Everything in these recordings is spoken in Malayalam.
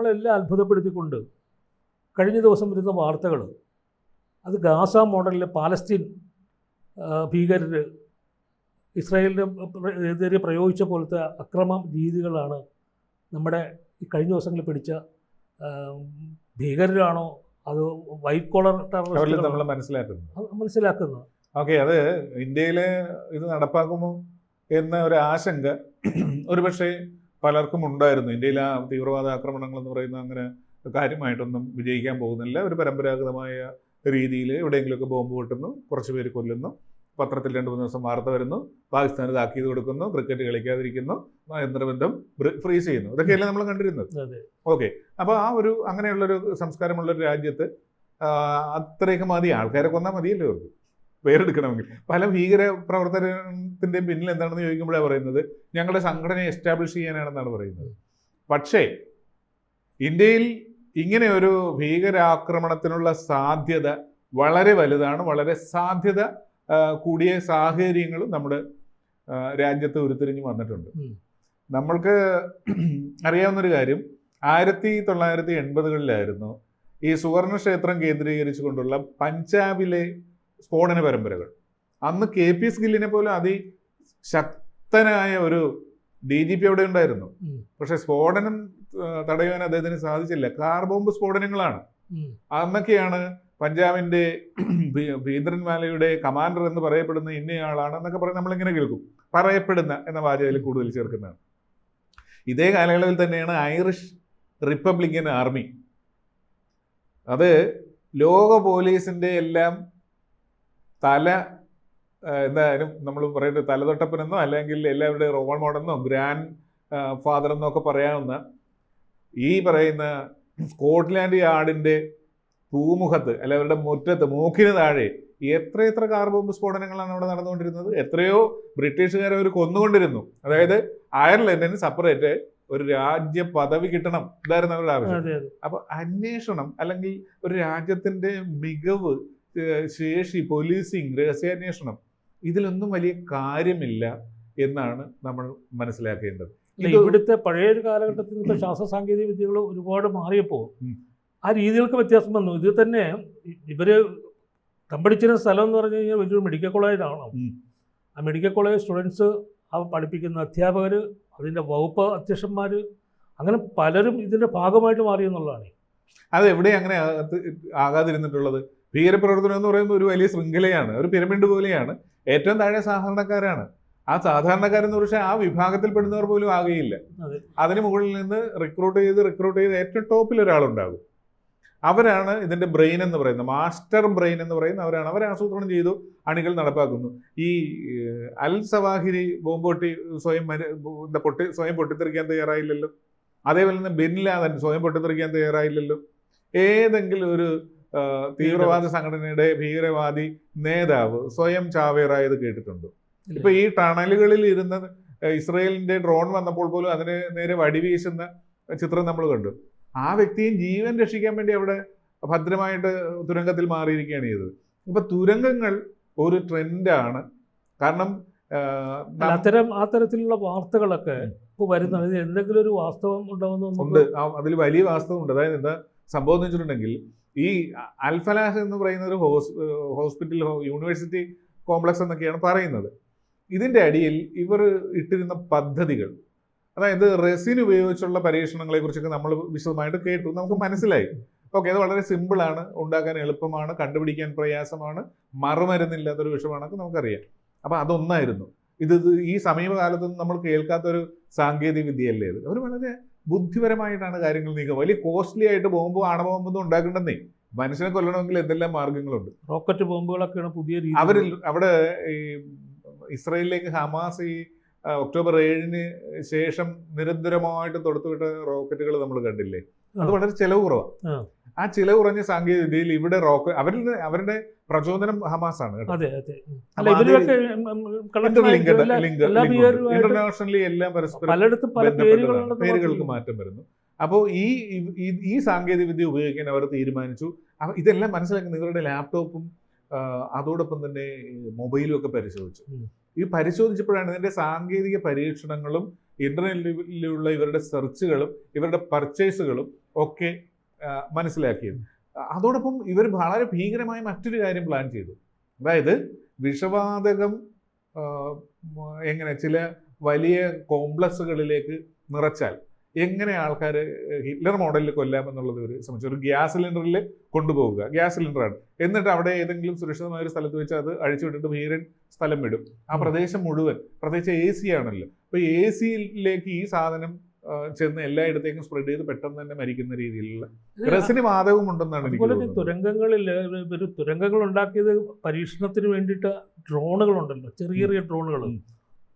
നമ്മളെല്ലാം അത്ഭുതപ്പെടുത്തിക്കൊണ്ട് കഴിഞ്ഞ ദിവസം വരുന്ന വാർത്തകൾ അത് ഗാസ മോഡലിലെ പാലസ്തീൻ ഭീകരർ ഇസ്രായേലിന്റെ എതിരെ പ്രയോഗിച്ച പോലത്തെ അക്രമ രീതികളാണ് നമ്മുടെ ഈ കഴിഞ്ഞ ദിവസങ്ങളിൽ പിടിച്ച ഭീകരരാണോ അത് വൈറ്റ് കോളർ ടെററിസ്റ്റുകളാണോ നമ്മൾ മനസ്സിലാക്കുന്നു അത് ഓക്കെ അത് ഇന്ത്യയിൽ ഇത് നടപ്പാക്കുമോ എന്ന ഒരു ആശങ്ക ഒരുപക്ഷെ പലർക്കും ഉണ്ടായിരുന്നു. ഇന്ത്യയിൽ ആ തീവ്രവാദ ആക്രമണങ്ങൾ എന്ന് പറയുന്ന അങ്ങനെ കാര്യമായിട്ടൊന്നും വിജയിക്കാൻ പോകുന്നില്ല. ഒരു പരമ്പരാഗതമായ രീതിയിൽ എവിടെയെങ്കിലുമൊക്കെ ബോംബ് പൊട്ടുന്നു കുറച്ച് പേര് കൊല്ലുന്നു പത്രത്തിൽ രണ്ട് മൂന്ന് ദിവസം വാർത്ത വരുന്നു പാകിസ്ഥാന് താക്കീത് കൊടുക്കുന്നു ക്രിക്കറ്റ് കളിക്കാതിരിക്കുന്നു യന്ത്രബന്ധം ഫ്രീസ് ചെയ്യുന്നു. ഇതൊക്കെയല്ലേ നമ്മൾ കണ്ടിരുന്നത്? ഓക്കെ. അപ്പോൾ ആ ഒരു അങ്ങനെയുള്ളൊരു സംസ്കാരമുള്ളൊരു രാജ്യത്ത് ആ, അത്രയൊക്കെ മതി. ആൾക്കാരെ കൊന്നാൽ മതിയല്ലോ അവർക്ക്? പേരെടുക്കണമെങ്കിൽ പല ഭീകര പ്രവർത്തനത്തിന്റെ പിന്നിൽ എന്താണെന്ന് ചോദിക്കുമ്പോഴാണ് പറയുന്നത് ഞങ്ങളുടെ സംഘടനയെ എസ്റ്റാബ്ലിഷ് ചെയ്യാനാണെന്നാണ് പറയുന്നത്. പക്ഷേ ഇന്ത്യയിൽ ഇങ്ങനെ ഒരു ഭീകരാക്രമണത്തിനുള്ള സാധ്യത വളരെ വലുതാണ്. വളരെ സാധ്യത കൂടിയ സാഹചര്യങ്ങളും നമ്മുടെ രാജ്യത്ത് ഉരുത്തിരിഞ്ഞ് വന്നിട്ടുണ്ട്. നമ്മൾക്ക് അറിയാവുന്നൊരു കാര്യം ആയിരത്തി തൊള്ളായിരത്തി എൺപതുകളിലായിരുന്നു ഈ സുവർണക്ഷേത്രം കേന്ദ്രീകരിച്ചുകൊണ്ടുള്ള പഞ്ചാബിലെ സ്ഫോടന പരമ്പരകൾ. അന്ന് കെ പി പോലെ അതി ശക്തനായ ഒരു ഡി ജി പി അവിടെ ഉണ്ടായിരുന്നു. പക്ഷെ സ്ഫോടനം തടയുവാൻ അദ്ദേഹത്തിന് സാധിച്ചില്ല. കാർ ബോംബ് സ്ഫോടനങ്ങളാണ്. അന്നൊക്കെയാണ് പഞ്ചാബിന്റെ ഭീന്ദ്രൻമാലയുടെ കമാൻഡർ എന്ന് പറയപ്പെടുന്ന ഇന്നയാളാണ് എന്നൊക്കെ പറഞ്ഞ് നമ്മളിങ്ങനെ കേൾക്കും. പറയപ്പെടുന്ന എന്ന വാചകയിൽ കൂടുതൽ ചേർക്കുന്നതാണ്. ഇതേ കാലയളവിൽ തന്നെയാണ് ഐറിഷ് റിപ്പബ്ലിക്കൻ ആർമി. അത് ലോക പോലീസിന്റെ എല്ലാം തല എന്തായാലും നമ്മൾ പറയുന്നത് തലതൊട്ടപ്പനെന്നോ അല്ലെങ്കിൽ എല്ലാവരുടെയും റോൾ മോഡലെന്നോ ഗ്രാൻഡ് ഫാദർ എന്നോ ഒക്കെ പറയാവുന്ന ഈ പറയുന്ന സ്കോട്ട്ലാൻഡ് യാർഡിന്റെ പൂമുഖത്ത് അല്ലെ അവരുടെ മുറ്റത്ത് മൂക്കിന് താഴെ എത്ര എത്ര കാർ ബോംബ് സ്ഫോടനങ്ങളാണ് അവിടെ നടന്നുകൊണ്ടിരുന്നത്? എത്രയോ ബ്രിട്ടീഷുകാരെ അവർ കൊന്നുകൊണ്ടിരുന്നു. അതായത് അയർലൻഡിന് സെപ്പറേറ്റ് ഒരു രാജ്യ പദവി കിട്ടണം ഇതായിരുന്നു അവരുടെ ആവശ്യം. അപ്പൊ അന്വേഷണം അല്ലെങ്കിൽ ഒരു രാജ്യത്തിന്റെ മികവ് ശേഷി പോലീസിങ് രഹസ്യാന്വേഷണം ഇതിലൊന്നും വലിയ കാര്യമില്ല എന്നാണ് നമ്മൾ മനസ്സിലാക്കേണ്ടത്. ഇവിടുത്തെ പഴയ ഒരു കാലഘട്ടത്തിൽ ഇപ്പോൾ ശാസ്ത്ര സാങ്കേതിക വിദ്യകൾ ഒരുപാട് മാറിയപ്പോൾ. ആ രീതികൾക്ക് വ്യത്യാസം വന്നു. ഇത് തന്നെ ഇവർ ഇവർ തമ്പടിച്ചിരുന്ന സ്ഥലം എന്ന് പറഞ്ഞു കഴിഞ്ഞാൽ വലിയൊരു മെഡിക്കൽ കോളേജാണ്. ആ മെഡിക്കൽ കോളേജ് സ്റ്റുഡൻസ് ആ പഠിപ്പിക്കുന്ന അധ്യാപകർ അതിന്റെ വകുപ്പ് അധ്യക്ഷന്മാർ അങ്ങനെ പലരും ഇതിന്റെ ഭാഗമായിട്ട് മാറി എന്നുള്ളതാണ്. അത് എവിടെ അങ്ങനെ ആകാതിരുന്നിട്ടുള്ളത്? ഭീകരപ്രവർത്തനം എന്ന് പറയുന്നത് ഒരു വലിയ ശൃംഖലയാണ് ഒരു പിരമിഡ് പോലെയാണ് ഏറ്റവും താഴെ സാധാരണക്കാരാണ്. ആ സാധാരണക്കാരെന്ന് പക്ഷേ ആ വിഭാഗത്തിൽപ്പെടുന്നവർ പോലും ആകുകയില്ല അതെ. അതിന് മുകളിൽ നിന്ന് റിക്രൂട്ട് ചെയ്ത് റിക്രൂട്ട് ചെയ്ത് ഏറ്റവും ടോപ്പിൽ ഒരാളുണ്ടാകും. അവരാണ് ഇതിന്റെ ബ്രെയിൻ എന്ന് പറയുന്നത് മാസ്റ്റർ ബ്രെയിൻ എന്ന് പറയുന്ന അവരാണ്. അവരെ ആസൂത്രണം ചെയ്തു അണികൾ നടപ്പാക്കുന്നു. ഈ അൽ സവാഹിരി ബോംബ് പൊട്ടി സ്വയം മര- എന്താ പൊട്ടി സ്വയം പൊട്ടിത്തെറിക്കാൻ തയ്യാറായില്ലല്ലോ. അതേപോലെ തന്നെ ബിൻ ലാദൻ സ്വയം പൊട്ടിത്തെറിക്കാൻ തയ്യാറായില്ലല്ലോ. ഏതെങ്കിലും ഒരു തീവ്രവാദ സംഘടനയുടെ ഭീകരവാദി നേതാവ് സ്വയം ചാവേറായത് കേട്ടിട്ടുണ്ട്. ഇപ്പൊ ഈ ടണലുകളിൽ ഇരുന്ന് ഇസ്രയേലിന്റെ ഡ്രോൺ വന്നപ്പോൾ പോലും അതിന് നേരെ വടിവീശുന്ന ചിത്രം നമ്മൾ കണ്ടു. ആ വ്യക്തിയും ജീവൻ രക്ഷിക്കാൻ വേണ്ടി അവിടെ ഭദ്രമായിട്ട് തുരങ്കത്തിൽ മാറിയിരിക്കുകയാണ് ചെയ്തത്. ഇപ്പൊ തുരങ്കങ്ങൾ ഒരു ട്രെൻഡാണ്. കാരണം ആ, അത്തരം ആ തരത്തിലുള്ള വാർത്തകളൊക്കെ ഇപ്പൊ വരുന്നത് എന്തെങ്കിലും ഒരു വാസ്തവം ഉണ്ടാവുന്നുണ്ട് അതിൽ വലിയ വാസ്തവം ഉണ്ട് അതായത് എന്താ സംഭവം എന്ന് വെച്ചിട്ടുണ്ടെങ്കിൽ ഈ അൽഫലാഹ് എന്ന് പറയുന്ന ഒരു ഹോസ് ഹോസ്പിറ്റൽ യൂണിവേഴ്സിറ്റി കോംപ്ലക്സ് എന്നൊക്കെയാണ് പറയുന്നത്. ഇതിന്റെ അടിയിൽ ഇവർ ഇട്ടിരുന്ന പദ്ധതികൾ അതായത് റെസിൻ ഉപയോഗിച്ചുള്ള പരീക്ഷണങ്ങളെ കുറിച്ചൊക്കെ നമ്മൾ വിശദമായിട്ട് കേട്ടു. നമുക്ക് മനസ്സിലായി. ഓക്കെ അത് വളരെ സിമ്പിളാണ് ഉണ്ടാക്കാൻ എളുപ്പമാണ് കണ്ടുപിടിക്കാൻ പ്രയാസമാണ് മറുമരുന്നില്ലാത്തൊരു വിഷമാണൊക്കെ നമുക്കറിയാം. അപ്പോൾ അതൊന്നായിരുന്നു. ഇത് ഇത് ഈ സമീപകാലത്തൊന്നും നമ്മൾ കേൾക്കാത്തൊരു സാങ്കേതിക വിദ്യയല്ലേ ഇത്? അവർ വളരെ ബുദ്ധിപരമായിട്ടാണ് കാര്യങ്ങൾ നീക്കുക വലിയ കോസ്റ്റ്ലി ആയിട്ട് ബോംബോ ആണബോംബൊന്നും ഉണ്ടാക്കണ്ടെന്നേ. മനുഷ്യനെ കൊല്ലണമെങ്കിൽ എന്തെല്ലാം മാർഗങ്ങളുണ്ട് റോക്കറ്റ് ബോംബുകളൊക്കെയാണ് പുതിയ രീതി അവരിൽ അവിടെ ഈ ഇസ്രയേലിലേക്ക് ഹമാസ് ഈ ഒക്ടോബർ ഏഴിന് ശേഷം നിരന്തരമായിട്ട് തൊടുത്തുവിട്ട റോക്കറ്റുകൾ നമ്മൾ കണ്ടില്ലേ? അത് വളരെ ചെലവ് കുറവാണ് ആ. ചില ചിലവ് കുറഞ്ഞ സാങ്കേതിക വിദ്യയിൽ ഇവിടെ റോക്ക് അവരിൽ നിന്ന് അവരുടെ പ്രചോദനം ഹമാസ് ആണ് ഇന്റർനാഷണലി എല്ലാം പരസ്പരം. പേരുകൾക്ക് മാറ്റം വരുന്നു. അപ്പോൾ ഈ ഈ- സാങ്കേതിക വിദ്യ ഉപയോഗിക്കാൻ അവർ തീരുമാനിച്ചു. ഇതെല്ലാം മനസ്സിലാക്കി ഇവരുടെ ലാപ്ടോപ്പും അതോടൊപ്പം തന്നെ മൊബൈലും ഒക്കെ പരിശോധിച്ചു. ഈ പരിശോധിച്ചപ്പോഴാണ് ഇതിന്റെ സാങ്കേതിക പരീക്ഷണങ്ങളും ഇന്റർനെറ്റിലുള്ള ഇവരുടെ സെർച്ചുകളും ഇവരുടെ പർച്ചേസുകളും ഒക്കെ മനസ്സിലാക്കിയത്. അതോടൊപ്പം ഇവർ വളരെ ഭീകരമായ മറ്റൊരു കാര്യം പ്ലാൻ ചെയ്തു. അതായത് വിഷവാതകം എങ്ങനെ ചില വലിയ കോംപ്ലക്സുകളിലേക്ക് നിറച്ചാൽ എങ്ങനെ ആൾക്കാർ ഹിറ്റ്ലർ മോഡലിൽ കൊല്ലാമെന്നുള്ളത് ഒരു സംബന്ധിച്ച് ഒരു ഗ്യാസ് സിലിണ്ടറിൽ കൊണ്ടുപോവുക. ഗ്യാസ് സിലിണ്ടറാണ്. എന്നിട്ട് അവിടെ ഏതെങ്കിലും സുരക്ഷിതമായ ഒരു സ്ഥലത്ത് വെച്ച് അത് അഴിച്ചുവിട്ടിട്ട് ഭീരൻ സ്ഥലം വിടും. ആ പ്രദേശം മുഴുവൻ പ്രത്യേകിച്ച് എ സി ആണല്ലോ. അപ്പോൾ എ സിയിലേക്ക് ഈ സാധനം ചെന്ന് എല്ലായിടത്തേക്കും സ്പ്രെഡ് ചെയ്ത് പെട്ടെന്ന് തന്നെ മരിക്കുന്ന രീതിയിലുള്ള ഗ്രസിന് വാദവും ഉണ്ടെന്നാണ് എനിക്ക് തുരങ്കങ്ങളിൽ ഒരു തുരങ്കങ്ങൾ ഉണ്ടാക്കിയത് പരീക്ഷണത്തിന് വേണ്ടിയിട്ട് ഡ്രോണുകളുണ്ടല്ലോ ചെറിയ ചെറിയ ഡ്രോണുകൾ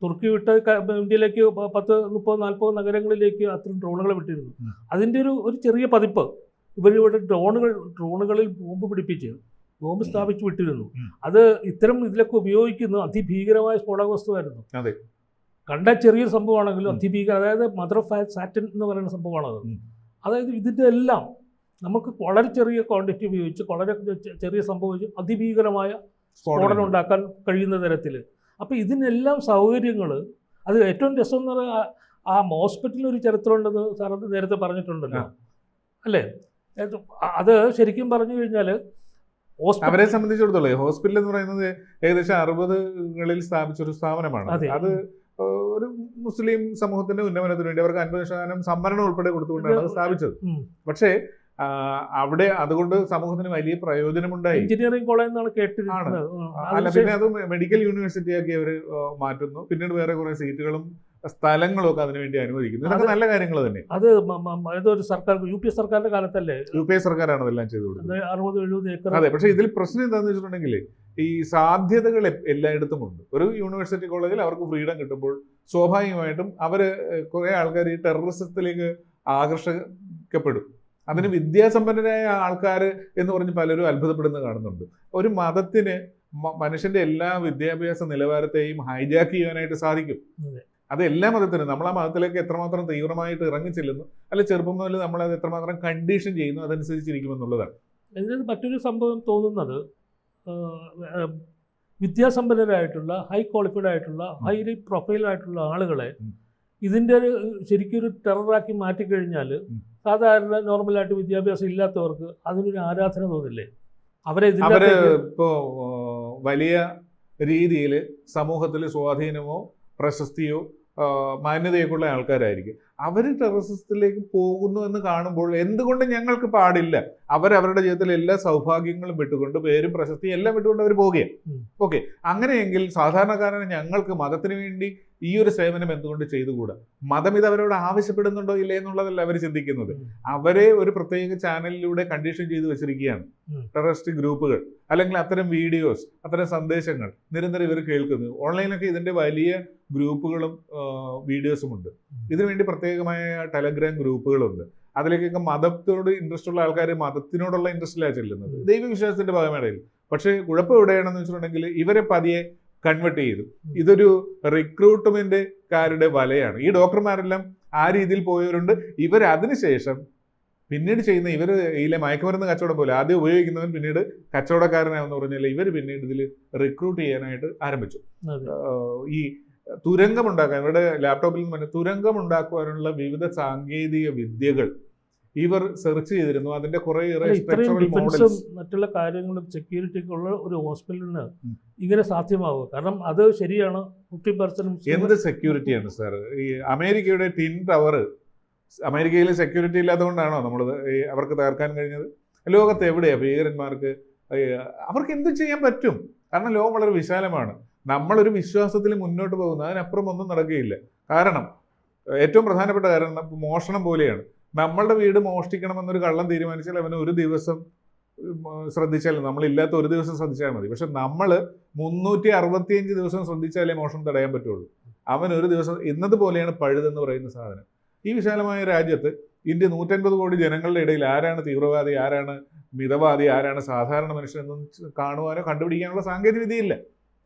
തുർക്കി വിട്ട് ഇന്ത്യയിലേക്ക് പത്ത് മുപ്പത് നാൽപ്പത് നഗരങ്ങളിലേക്ക് അത്തരം ഡ്രോണുകൾ വിട്ടിരുന്നു. അതിന്റെ ഒരു ഒരു ചെറിയ പതിപ്പ് ഇവരിവിടെ ഡ്രോണുകൾ ഡ്രോണുകളിൽ ബോംബ് പിടിപ്പിച്ച് ബോംബ് സ്ഥാപിച്ച് വിട്ടിരുന്നു. അത് ഇത്തരം ഇതിലൊക്കെ ഉപയോഗിക്കുന്ന അതിഭീകരമായ സ്ഫോടക വസ്തുവായിരുന്നു അതെ. കണ്ട ചെറിയൊരു സംഭവമാണെങ്കിലും ഉം. അതിഭീകര അതായത് മദർ ഓഫ് സാറ്റൻ എന്ന് പറയുന്ന സംഭവമാണത്. അതായത് ഇതിന്റെ എല്ലാം നമുക്ക് വളരെ ചെറിയ ക്വാണ്ടിറ്റി ഉപയോഗിച്ച് വളരെ ചെറിയ സംഭവം അതിഭീകരമായ സ്ഫോടനം. ഉണ്ടാക്കാൻ കഴിയുന്ന തരത്തിൽ അപ്പോൾ ഇതിനെല്ലാം സൗകര്യങ്ങൾ അത് ഏറ്റവും രസം എന്ന് പറയുന്നത് ആ- ഹോസ്പിറ്റലിൽ ഒരു ചരിത്രമുണ്ടെന്ന് സാർ നേരത്തെ പറഞ്ഞിട്ടുണ്ടല്ലോ. അല്ലേ? അത് അത് ശരിക്കും പറഞ്ഞു കഴിഞ്ഞാൽ അവരെ സംബന്ധിച്ചിടത്തോളം ഹോസ്പിറ്റൽ എന്ന് പറയുന്നത് ഏകദേശം അറുപതുകളിൽ സ്ഥാപിച്ച ഒരു സ്ഥാപനമാണ് അതെ. ഒരു മുസ്ലിം സമൂഹത്തിന്റെ ഉന്നമനത്തിന് വേണ്ടി അവർക്ക് അൻപത് ശതമാനം സംവരണം ഉൾപ്പെടെ കൊടുത്തുകൊണ്ടാണ് അത് സ്ഥാപിച്ചത്. പക്ഷേ അവിടെ അതുകൊണ്ട് സമൂഹത്തിന് വലിയ പ്രയോജനമുണ്ടായി. എഞ്ചിനീയറിംഗ് കോളേജ് എന്നാണ് കേട്ടിരുന്നത്. അല്ല പിന്നെ അത് മെഡിക്കൽ യൂണിവേഴ്സിറ്റി ആക്കി അവർ മാറ്റുന്നു. പിന്നീട് വേറെ കുറെ സീറ്റുകളും സ്ഥലങ്ങളും ഒക്കെ അതിനുവേണ്ടി അനുവദിക്കുന്നു. ഇതൊക്കെ നല്ല കാര്യങ്ങൾ തന്നെ. അത് ഏതൊരു സർക്കാർ യു പി എ സർക്കാരിന്റെ കാലത്തല്ലേ? യു പി എ സർക്കാരാണ് അതെല്ലാം ചെയ്തു കൊടുക്കുന്നത്. അറുപത് എഴുപത് ഏക്കർ. അതെ പക്ഷേ ഇതിൽ പ്രശ്നം എന്താണെന്ന് വെച്ചിട്ടുണ്ടെങ്കിൽ ഈ സാധ്യതകൾ എല്ലായിടത്തും ഉണ്ട്. ഒരു യൂണിവേഴ്സിറ്റി കോളേജിൽ അവർക്ക് ഫ്രീഡം കിട്ടുമ്പോൾ സ്വാഭാവികമായിട്ടും അവർ കുറെ ആൾക്കാർ ഈ ടെററിസത്തിലേക്ക് ആകർഷിക്കപ്പെടും. അതിന് വിദ്യാസമ്പന്നരായ ആൾക്കാർ എന്ന് പറഞ്ഞ് പലരും അത്ഭുതപ്പെടുന്നത് കാണുന്നുണ്ട്. ഒരു മതത്തിന് മനുഷ്യന്റെ എല്ലാ വിദ്യാഭ്യാസ നിലവാരത്തെയും ഹൈജാക്ക് ചെയ്യാനായിട്ട് സാധിക്കും. അതെ. എല്ലാ മതത്തിനും നമ്മൾ ആ മതത്തിലേക്ക് എത്രമാത്രം തീവ്രമായിട്ട് ഇറങ്ങി ചെല്ലുന്നു അല്ല ചെറുപ്പം മുതൽ നമ്മൾ അത് എത്രമാത്രം കണ്ടീഷൻ ചെയ്യുന്നു അതനുസരിച്ചിരിക്കുമെന്നുള്ളതാണ് ഇതിന് മറ്റൊരു സംഭവം തോന്നുന്നത് വിദ്യാസമ്പന്നരായിട്ടുള്ള ഹൈ ക്വാളിഫൈഡ് ആയിട്ടുള്ള ഹൈലി പ്രൊഫൈൽ ആയിട്ടുള്ള ആളുകളെ ഇതിന്റെ ഇതിന്റെ ഒരു ശരിക്കും ഒരു ടെററാക്കി മാറ്റിക്കഴിഞ്ഞാൽ. സാധാരണ നോർമലായിട്ട് വിദ്യാഭ്യാസം ഇല്ലാത്തവർക്ക് അതിനൊരു ആരാധന തോന്നില്ലേ അവരെ അവർ ഇതിന്റെ ഇപ്പോ വലിയ രീതിയിൽ സമൂഹത്തിൽ സ്വാധീനമോ പ്രശസ്തിയോ ആ, മാന്യതയൊക്കെ ഉള്ള ആൾക്കാരായിരിക്കും. അവർ ടെററിസത്തിലേക്ക് പോകുന്നു എന്ന് കാണുമ്പോൾ എന്തുകൊണ്ട് ഞങ്ങൾക്ക് പാടില്ല? അവരവരുടെ ജീവിതത്തിൽ എല്ലാ സൗഭാഗ്യങ്ങളും വിട്ടുകൊണ്ട് പേരും പ്രശസ്തിയും എല്ലാം വിട്ടുകൊണ്ട് അവർ പോകുകയാണ്. ഓക്കെ. അങ്ങനെയെങ്കിൽ സാധാരണക്കാരന് ഞങ്ങൾക്ക് മതത്തിന് വേണ്ടി ഈ ഒരു സേവനം എന്തുകൊണ്ട് ചെയ്തുകൂടാ? മതം ഇത് അവരോട് ആവശ്യപ്പെടുന്നുണ്ടോ ഇല്ലേ എന്നുള്ളതല്ല അവർ ചിന്തിക്കുന്നത്. അവരെ ഒരു പ്രത്യേക ചാനലിലൂടെ കണ്ടീഷൻ ചെയ്തു വെച്ചിരിക്കുകയാണ്. ടെററിസ്റ്റ് ഗ്രൂപ്പുകൾ അല്ലെങ്കിൽ അത്തരം വീഡിയോസ് അത്തരം സന്ദേശങ്ങൾ നിരന്തരം ഇവർ കേൾക്കുന്നു ഓൺലൈനൊക്കെ ഇതിന്റെ വലിയ ഗ്രൂപ്പുകളും വീഡിയോസും ഉണ്ട്. ഇതിനുവേണ്ടി പ്രത്യേകമായ ടെലഗ്രാം ഗ്രൂപ്പുകളുണ്ട്. അതിലേക്കൊക്കെ മതത്തോട് ഇൻട്രസ്റ്റ് ഉള്ള ആൾക്കാർ മതത്തിനോടുള്ള ഇൻട്രസ്റ്റിലാണ് ചെല്ലുന്നത്. ദൈവവിശ്വാസത്തിന്റെ ഭാഗമായിടയിൽ പക്ഷേ കുഴപ്പം എവിടെയാണെന്ന് വെച്ചിട്ടുണ്ടെങ്കിൽ ഇവരെ പതിയെ കൺവെർട്ട് ചെയ്തു. ഇതൊരു റിക്രൂട്ട്മെന്റുകാരുടെ വലയാണ്. ഈ ഡോക്ടർമാരെല്ലാം ആ രീതിയിൽ പോയവരുണ്ട്. ഇവർ അതിനുശേഷം പിന്നീട് ചെയ്യുന്ന ഇവർ ഇതിലെ മയക്കുമരുന്ന് കച്ചവടം പോലെ ആദ്യം ഉപയോഗിക്കുന്നവൻ പിന്നീട് കച്ചവടക്കാരനാണെന്ന് പറഞ്ഞാൽ ഇവർ പിന്നീട് ഇതിൽ റിക്രൂട്ട് ചെയ്യാനായിട്ട് ആരംഭിച്ചു. ഈ തുരങ്കം ഉണ്ടാക്കാൻ ഇവരുടെ ലാപ്ടോപ്പിൽ നിന്ന് പറഞ്ഞ തുരങ്കം ഉണ്ടാക്കുവാനുള്ള വിവിധ സാങ്കേതിക വിദ്യകൾ ഇവർ സെർച്ച് ചെയ്തിരുന്നു. അതിന്റെ കുറേ ഇത്രയും ഡിഫൻസും മറ്റുള്ള കാര്യങ്ങളും സെക്യൂരിറ്റിയൊക്കെ ഉള്ള ഒരു ഹോസ്പിറ്റലിന് ഇങ്ങനെ സാധ്യമാവുക. കാരണം അത് ശരിയാണ്. ഫിഫ്റ്റി പെർസെന്റ് എന്ത് സെക്യൂരിറ്റിയാണ് സാർ ഈ അമേരിക്കയുടെ ടിൻ ടവർ അമേരിക്കയിൽ സെക്യൂരിറ്റി ഇല്ലാത്തതുകൊണ്ടാണോ നമ്മൾ അവർക്ക് തകർക്കാൻ കഴിഞ്ഞത്? ലോകത്ത് എവിടെയാ ഭീകരന്മാർക്ക്? അവർക്ക് എന്ത് ചെയ്യാൻ പറ്റും? കാരണം ലോകം വളരെ വിശാലമാണ്. നമ്മളൊരു വിശ്വാസത്തിൽ മുന്നോട്ട് പോകുന്നു അതിനപ്പുറം ഒന്നും നടക്കുകയില്ല. കാരണം ഏറ്റവും പ്രധാനപ്പെട്ട കാരണം മോഷണം പോലെയാണ്. നമ്മളുടെ വീട് മോഷ്ടിക്കണമെന്നൊരു കള്ളം തീരുമാനിച്ചാൽ അവന് ഒരു ദിവസം ശ്രദ്ധിച്ചാലും ശ്രദ്ധിച്ചാൽ നമ്മളില്ലാത്ത ഒരു ദിവസം ശ്രദ്ധിച്ചാൽ മതി. പക്ഷെ നമ്മൾ മുന്നൂറ്റി അറുപത്തിയഞ്ച് ദിവസം ശ്രദ്ധിച്ചാലേ മോഷണം തടയാൻ പറ്റുള്ളൂ. അവൻ ഒരു ദിവസം ഇന്നത് പോലെയാണ് പഴുതെന്ന് പറയുന്ന സാധനം. ഈ വിശാലമായ രാജ്യത്ത് ഇന്ത്യ നൂറ്റൻപത് കോടി ജനങ്ങളുടെ ഇടയിൽ ആരാണ് തീവ്രവാദി ആരാണ് മിതവാദി ആരാണ് സാധാരണ മനുഷ്യനെന്നും കാണുവാനോ കണ്ടുപിടിക്കാനുള്ള സാങ്കേതിക വിദ്യയില്ല.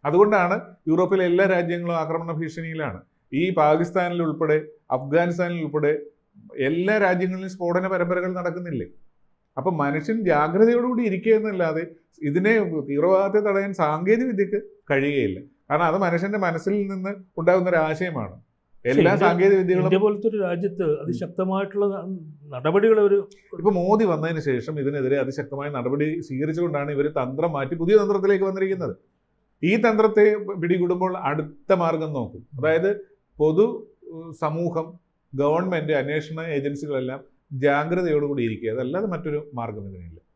അതുകൊണ്ടാണ് യൂറോപ്പിലെ എല്ലാ രാജ്യങ്ങളും ആക്രമണ ഭീഷണിയിലാണ്. ഈ പാകിസ്ഥാനിൽ ഉൾപ്പെടെ അഫ്ഗാനിസ്ഥാനിൽ ഉൾപ്പെടെ എല്ലാ രാജ്യങ്ങളിലും സ്ഫോടന പരമ്പരകൾ നടക്കുന്നില്ലേ? അപ്പം മനുഷ്യൻ ജാഗ്രതയോടുകൂടി ഇരിക്കുക എന്നല്ലാതെ ഇതിനെ തീവ്രവാദത്തെ തടയാൻ സാങ്കേതിക വിദ്യക്ക് കഴിയുകയില്ല. കാരണം അത് മനുഷ്യന്റെ മനസ്സിൽ നിന്ന് ഉണ്ടാകുന്ന ഒരു ആശയമാണ്. എല്ലാ സാങ്കേതിക വിദ്യകളും പോലത്തെ ഒരു രാജ്യത്ത് അതിശക്തമായിട്ടുള്ള നടപടികൾ ഒരു ഇപ്പൊ മോദി വന്നതിന് ശേഷം ഇതിനെതിരെ അതിശക്തമായ നടപടി സ്വീകരിച്ചുകൊണ്ടാണ് ഇവർ തന്ത്രം മാറ്റി പുതിയ തന്ത്രത്തിലേക്ക് വന്നിരിക്കുന്നത്. ഈ തന്ത്രത്തെ പിടികൂടുമ്പോൾ അടുത്ത മാർഗം നോക്കും. അതായത് പൊതു സമൂഹം ഗവൺമെന്റ് അന്വേഷണ ഏജൻസികളെല്ലാം ജാഗ്രതയോടുകൂടി ഇരിക്കുക. അതല്ലാതെ മറ്റൊരു മാർഗം ഇതിനില്ല.